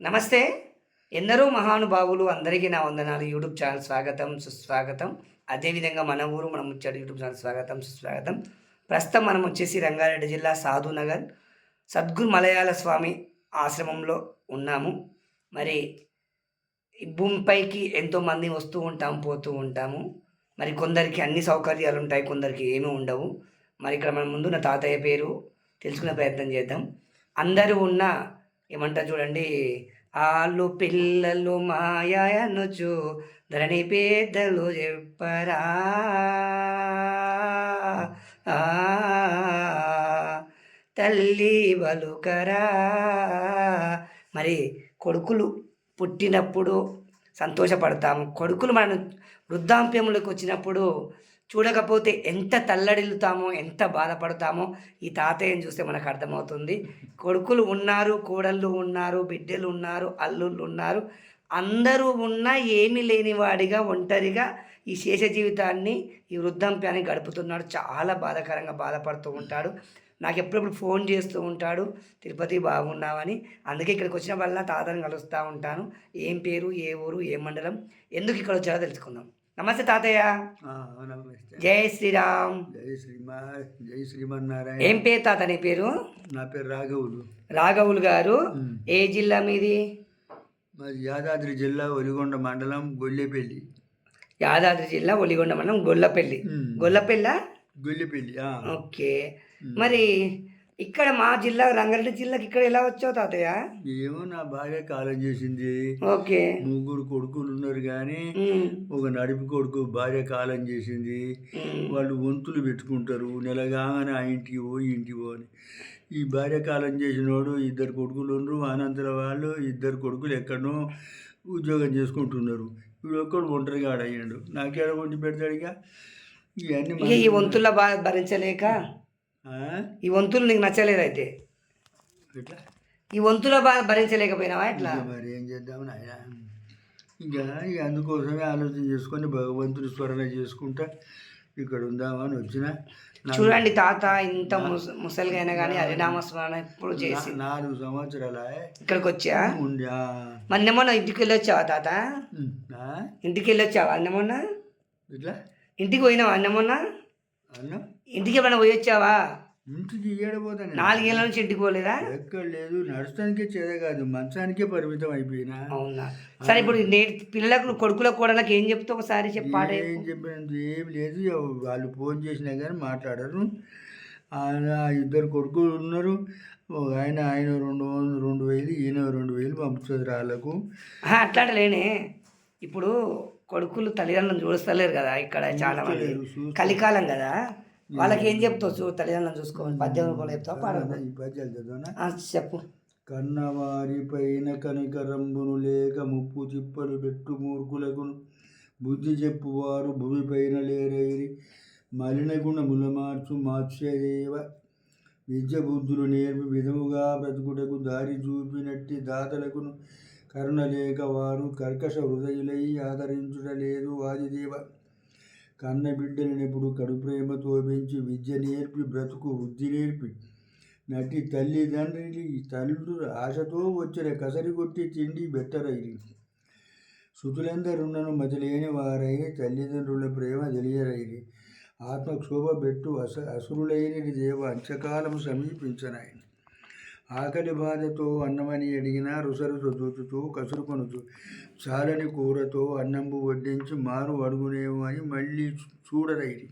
నమస్తే. ఎందరో మహానుభావులు అందరికీ నా వందనాలు. యూట్యూబ్ ఛానల్ స్వాగతం సుస్వాగతం. అదేవిధంగా మన ఊరు మనం వచ్చాడు యూట్యూబ్ ఛానల్ స్వాగతం సుస్వాగతం. ప్రస్తుతం మనం వచ్చేసి రంగారెడ్డి జిల్లా సాధునగర్ సద్గురు మలయాళ స్వామి ఆశ్రమంలో ఉన్నాము. మరి భూమిపైకి ఎంతోమంది వస్తూ ఉంటాం పోతూ ఉంటాము. మరి కొందరికి అన్ని సౌకర్యాలు ఉంటాయి కొందరికి ఏమీ ఉండవు. మరి ఇక్కడ మన ముందు నా తాతయ్య పేరు తెలుసుకునే ప్రయత్నం చేద్దాం. అందరూ ఉన్న ఏమంటారు చూడండి. ఆళ్ళు పిల్లలు మాయనుచు ధరణి పేదలు చెప్పరా. ఆ, తల్లి బలుకరా. మరి కొడుకులు పుట్టినప్పుడు సంతోషపడతాము. కొడుకులు మన వృద్ధాంప్యములకు వచ్చినప్పుడు చూడకపోతే ఎంత తల్లడిల్లుతామో ఎంత బాధపడతామో ఈ తాతయ్యని చూస్తే మనకు అర్థమవుతుంది. కొడుకులు ఉన్నారు కోడళ్ళు ఉన్నారు బిడ్డలు ఉన్నారు అల్లుళ్ళు ఉన్నారు. అందరూ ఉన్నా ఏమీ లేని వాడిగా ఒంటరిగా ఈ శేష జీవితాన్ని ఈ వృద్ధాప్యాన్ని గడుపుతున్నాడు. చాలా బాధాకరంగా బాధపడుతూ ఉంటాడు. నాకు ఎప్పుడప్పుడు ఫోన్ చేస్తూ ఉంటాడు తిరుపతి బాగున్నావని. అందుకే ఇక్కడికి వచ్చిన వల్ల తాతని కలుస్తూ ఉంటాను. ఏం పేరు ఏ ఊరు ఏ మండలం? ఎందుకు ఇక్కడ వచ్చారో తెలుసుకుందాం. నమస్తే తాతయ్య. జై శ్రీరామ్. జై శ్రీమా జై శ్రీమన్నారాయణ. ఏం పేరు తాత నీ పేరు? నా పేరు రాఘవులు. రాఘవులు గారు. ఏ జిల్లా మీది? మాది యాదాద్రి జిల్లా ఒలిగొండ మండలం గొల్లెపల్లి. యాదాద్రి జిల్లా ఒలిగొండ మండలం గొల్లపల్లి. గొల్లపల్లి? గొల్లెపల్లి. ఓకే. మరి ఇక్కడ మా జిల్లా రంగారెడ్డి జిల్లాకి ఇక్కడ ఎలా వచ్చావు తాతయ్య? ఏమో నా భార్య కాలం చేసింది. ఓకే. ముగ్గురు కొడుకులు ఉన్నారు కానీ ఒక నడిపి కొడుకు భార్య కాలం చేసింది. వాళ్ళు వంతులు పెట్టుకుంటారు. నెలగానే ఆ ఇంటికి ఈ ఇంటికి పో అని. ఈ భార్య కాలం చేసినోడు ఇద్దరు కొడుకులు ఉన్నారు. అనంతర వాళ్ళు ఇద్దరు కొడుకులు ఎక్కడనో ఉద్యోగం చేసుకుంటున్నారు. ఇప్పుడు ఒక్కడు ఒంటరిగా ఆడయ్యాడు నాకేడ వండి పెడతాడు ఇక? ఇవన్నీ ఈ వంతుల భరించలేక? ఈ వంతులు నీకు నచ్చలేదు అయితే. ఎట్లా? ఈ వంతుల బా భరించలేకపోయినావా ఎట్లా? మరి ఏం చేద్దాం నాయన? ఇంకా ఇక అందుకోసమే ఆలోచన చేసుకొని భగవంతుడి స్మరణ చేసుకుంటా ఇక్కడ ఉందామని వచ్చిన. చూడండి తాత ఇంత ముస ముసలిగా అయినా కానీ హరినామ స్మరణ ఎప్పుడు చేసి నాలుగు సంవత్సరాల? ఇక్కడికి వచ్చా ఉండి. మొన్న ఇంటికి వెళ్ళి వచ్చావా తాత? ఇంటికి వెళ్ళి వచ్చావా అన్న మొన్న? ఇట్లా ఇంటికి పోయినావా అన్న మొన్న? అన్నం? ఇంటికి ఏమైనా పోయి వచ్చావా ఇంటికి ఏడపోతాను నాలుగేళ్ళ నుంచి ఇంటికి పోలేదా? ఎక్కడ లేదు. నడచడానికే చేద కాదు మంచానికే పరిమితం అయిపోయినా. అవునా? సరే ఇప్పుడు నేటి పిల్లలకు కొడుకులకు కూడా ఏం చెప్తావు ఒకసారి చెప్పి పాట ఏం చెప్పు. చెప్పినది ఏం లేదు. వాళ్ళు ఫోన్ చేసినా కానీ మాట్లాడరు. ఆయన ఇద్దరు కొడుకులు ఉన్నారు. ఒక ఆయన ఆయన రెండు వందలు రెండు వేలు ఈయన రెండు వేలు పంపుతుంది వాళ్ళకు ఆహా, అట్లాంటి లేనే ఇప్పుడు కొడుకులు తల్లిదండ్రులను చూస్తలేరు కదా ఇక్కడ చాలా మంది. కలికాలం కదా. వాళ్ళకి ఏం చెప్తావు? చూ తల్లిదండ్రులను చూసుకోమని పద్దెనిమిది రూపాయలు చెప్తావు? ఈ పద్యాలు చదవనా? చెప్పు. కన్నవారి పైన కనికరంబును లేక ముప్పు చిప్పలు పెట్టు మూర్ఖులకు బుద్ధి చెప్పువారు భూమి పైన లేరైరి. మలిన గుణముల మార్చు మార్చేదేవ విద్య బుద్ధులు నేర్పి విధముగా బ్రతుకుటకు దారి చూపినట్టి దాతలకును. కరుణ లేక వారు కర్కశ హృదయులై ఆదరించుట లేదు వాదిదేవ కన్న బిడ్డలనెప్పుడు కడు ప్రేమతో పెంచి విద్య నేర్పి బ్రతుకు వృద్ధి నేర్పి. నటి తల్లిదండ్రులు తల్లుడు ఆశతో వచ్చిన కసరి కొట్టి తిండి బెట్టరైరి సుతులందరున్నను మతిలేని వారైన తల్లిదండ్రుల ప్రేమ తెలియరైరి ఆత్మక్షోభ పెట్టు అస అసురులైన దేవ అంచకాలము సమీపించనాయని ఆకలి బాధతో అన్నమని అడిగినా రుసరుసు చూచుతూ కసురు కొనుచు చాలని కూరతో అన్నంబు వడ్డించి మారు అడుగునేమో అని మళ్ళీ చూడరైరి.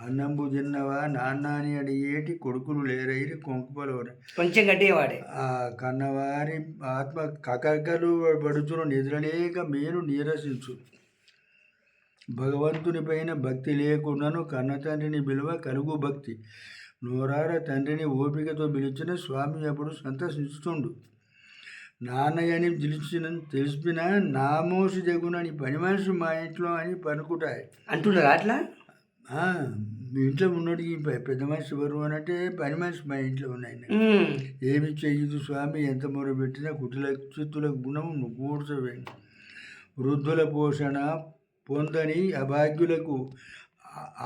అన్నంబు తిన్నవా నాన్న అని అడిగేటి కొడుకులు లేరైరి కొంకుపలోన. కొంచెం గట్టిగా వాడే ఆ కన్నవారి ఆత్మ కకకలు పడుచును నిద్రలేక మేలు నీరసించు. భగవంతుని పైన భక్తి లేకుండాను కన్న తండ్రిని విలువ కలుగు భక్తి. నోరార తండ్రిని ఓపికతో పిలిచిన స్వామి అప్పుడు సంతసించుతుండు నాన్నయ్యని పిలిచిన తెలిసిన నామోసి జగునని పని మనిషి మా ఇంట్లో అని పనుకుంటాయి. అంటున్నారా అట్లా? మీ ఇంట్లో ఉన్నోడికి పె- పెద్ద మనిషి ఎవరు అని అంటే పని మనిషి మా ఇంట్లో ఉన్నాయి ఏమి చెయ్యదు స్వామి ఎంత మొర పెట్టినా కుటుల చిత్తుల గుణం కూర్చోవేండి వృద్ధుల పోషణ పొందని అభాగ్యులకు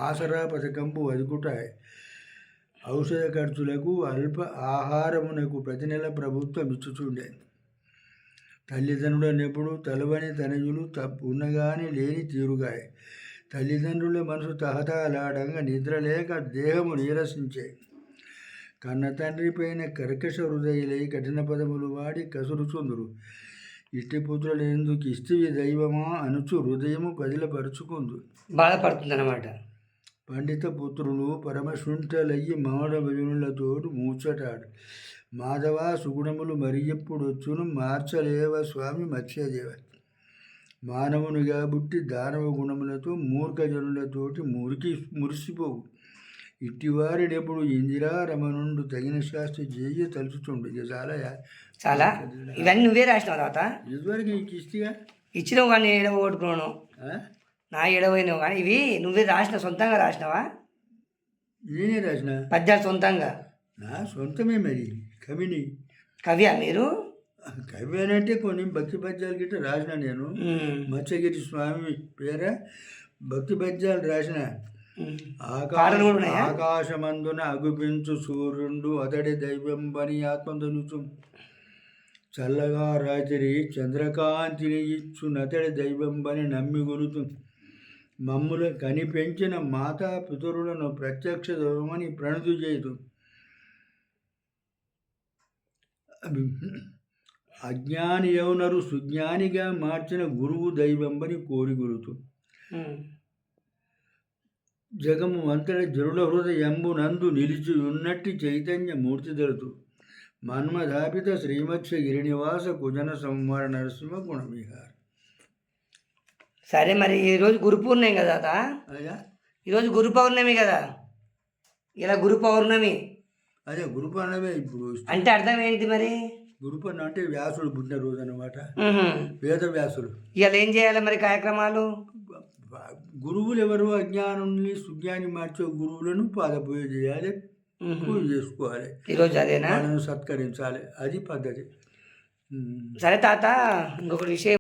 ఆసరా పథకంపు వదుకుటాయి ఔషధ ఖర్చులకు అల్ప ఆహారమునకు ప్రతి నెల ప్రభుత్వం ఇచ్చుచుండే. తల్లిదండ్రులనెప్పుడు తలవని తనయులు తప్పు ఉన్నగాని లేని తీరుగాయి. తల్లిదండ్రుల మనసు తహతలాడంగా నిద్రలేక దేహము నీరసించే. కన్న తండ్రి పైన కర్కశ హృదయులై కఠిన పదములు వాడి కసురుచుందురు. ఇష్టి పుత్రులు ఎందుకు ఇష్టివి దైవమా అనుచు హృదయము పదిలపరుచుకుందు. బాధపడుతుంది అనమాట పండిత పుత్రులు పరమశుంఠలయ్యి మాడ భజనులతోడు మూచటాడు మాధవ సుగుణములు మరి ఎప్పుడొచ్చును? మార్చలేవ స్వామి మత్స్యదేవ. మానవునిగా బుట్టి దానవ గుణములతో మూర్ఖ జనులతోటి మురికి మురిసిపోవు. ఇట్టివారిడెప్పుడు ఇందిరా రమణుండు తగిన శాస్త్రి చేయ తలుచుతుండు ఇక చాలా చాలా? ఇవన్నీ నువ్వే రాసినావు తాత ఇదివరకు నీకు ఇష్టిగా ఇచ్చినావు కానీ ఏడవ ఓటుకున్నాను నా ఏడవైనావు కానీ ఇవి నువ్వే రాసిన సొంతంగా రాసినావా? నేనే రాసిన. పద్యాలు సొంతంగా? నా సొంతమే మరి కవిని. కవియా మీరు? కవి అనంటే కొన్ని భక్తి పద్యాలు గిట్ట రాసిన నేను. మత్స్యగిరి స్వామి పేర భక్తి పద్యాలు రాసిన? ఆకాశమందున అగుపించు సూర్యుండు అతడి దైవం బని ఆత్మధనుచు చల్లగా రాత్రి చంద్రకాంతిని ఇచ్చు నతడి దైవం బని నమ్మి గొలుతు మమ్ముల కనిపెంచిన మాతా పితరులను ప్రత్యక్ష దైవమని ప్రణుతి చేయదు అజ్ఞాని యౌనరు సుజ్ఞానిగా మార్చిన గురువు దైవంబని కోరి గురుతు. జగము అంతట జరుల హృదయంబు నందు నిలిచి ఉన్నట్టి చైతన్య మూర్తి దొరుతు. మన్మధాపిత శ్రీమత్స్య గిరినివాస కుజన సంహార నరసింహ గుణవిహార సరే మరి ఈరోజు గురు పూర్ణమి కదా అయ్యా. ఈరోజు గురు పౌర్ణమి కదా? ఇలా గురు పౌర్ణమి. అదే గురుపన్నమే ఇప్పుడు అంటే అర్థం ఏంటి మరి? గురుపన్న అంటే వ్యాసుడు పుట్టిన రోజు అనమాట. వేద వ్యాసుడు. ఇవాళ ఏం చేయాలి మరి కార్యక్రమాలు? గురువులు ఎవరు? అజ్ఞానుల్ని సుజ్ఞాని మార్చే గురువులను పాదపూజ చేయాలి. పూజ చేసుకోవాలి. ఈరోజు అదేనా? సత్కరించాలి. అది పద్ధతి. సరే తాత ఇంకొకటి విషయం